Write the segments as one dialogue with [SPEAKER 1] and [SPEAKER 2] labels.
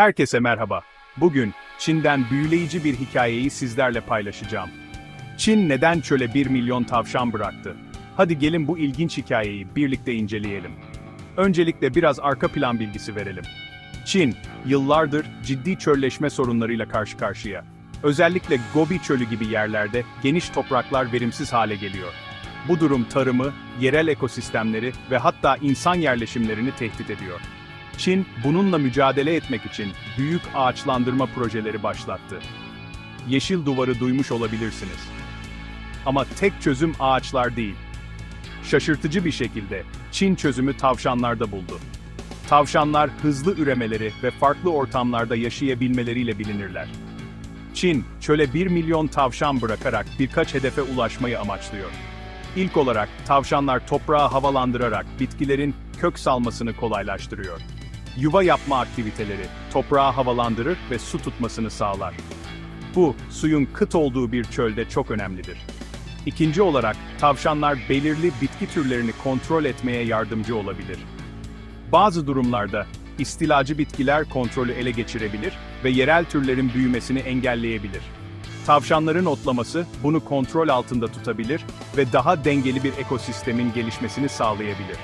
[SPEAKER 1] Herkese merhaba. Bugün Çin'den büyüleyici bir hikayeyi sizlerle paylaşacağım. Çin neden çöle 1 milyon tavşan bıraktı? Hadi gelin bu ilginç hikayeyi birlikte inceleyelim. Öncelikle biraz arka plan bilgisi verelim. Çin, yıllardır ciddi çölleşme sorunlarıyla karşı karşıya. Özellikle Gobi Çölü gibi yerlerde geniş topraklar verimsiz hale geliyor. Bu durum tarımı, yerel ekosistemleri ve hatta insan yerleşimlerini tehdit ediyor. Çin, bununla mücadele etmek için büyük ağaçlandırma projeleri başlattı. Yeşil duvarı duymuş olabilirsiniz. Ama tek çözüm ağaçlar değil. Şaşırtıcı bir şekilde Çin çözümü tavşanlarda buldu. Tavşanlar hızlı üremeleri ve farklı ortamlarda yaşayabilmeleriyle bilinirler. Çin, çöle 1 milyon tavşan bırakarak birkaç hedefe ulaşmayı amaçlıyor. İlk olarak tavşanlar toprağı havalandırarak bitkilerin kök salmasını kolaylaştırıyor. Yuva yapma aktiviteleri toprağı havalandırır ve su tutmasını sağlar. Bu, suyun kıt olduğu bir çölde çok önemlidir. İkinci olarak, tavşanlar belirli bitki türlerini kontrol etmeye yardımcı olabilir. Bazı durumlarda, istilacı bitkiler kontrolü ele geçirebilir ve yerel türlerin büyümesini engelleyebilir. Tavşanların otlaması bunu kontrol altında tutabilir ve daha dengeli bir ekosistemin gelişmesini sağlayabilir.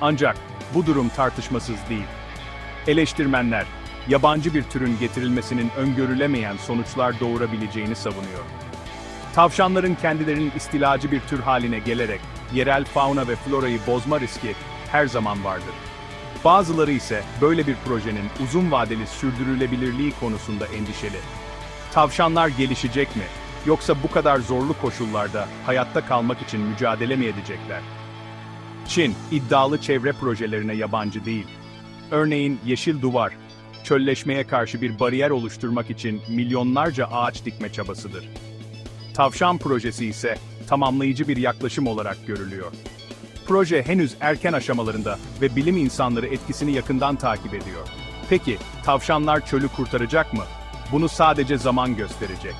[SPEAKER 1] Ancak bu durum tartışmasız değil. Eleştirmenler, yabancı bir türün getirilmesinin öngörülemeyen sonuçlar doğurabileceğini savunuyor. Tavşanların kendilerinin istilacı bir tür haline gelerek yerel fauna ve florayı bozma riski her zaman vardır. Bazıları ise böyle bir projenin uzun vadeli sürdürülebilirliği konusunda endişeli. Tavşanlar gelişecek mi? Yoksa bu kadar zorlu koşullarda hayatta kalmak için mücadele mi edecekler? Çin, iddialı çevre projelerine yabancı değil. Örneğin Yeşil Duvar, çölleşmeye karşı bir bariyer oluşturmak için milyonlarca ağaç dikme çabasıdır. Tavşan projesi ise tamamlayıcı bir yaklaşım olarak görülüyor. Proje henüz erken aşamalarında ve bilim insanları etkisini yakından takip ediyor. Peki, tavşanlar çölü kurtaracak mı? Bunu sadece zaman gösterecek.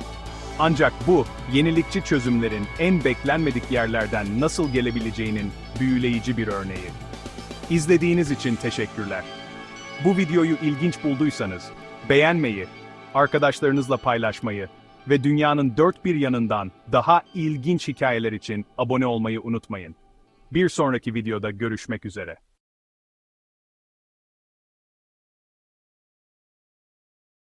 [SPEAKER 1] Ancak bu, yenilikçi çözümlerin en beklenmedik yerlerden nasıl gelebileceğinin büyüleyici bir örneği. İzlediğiniz için teşekkürler. Bu videoyu ilginç bulduysanız, beğenmeyi, arkadaşlarınızla paylaşmayı ve dünyanın dört bir yanından daha ilginç hikayeler için abone olmayı unutmayın. Bir sonraki videoda görüşmek üzere.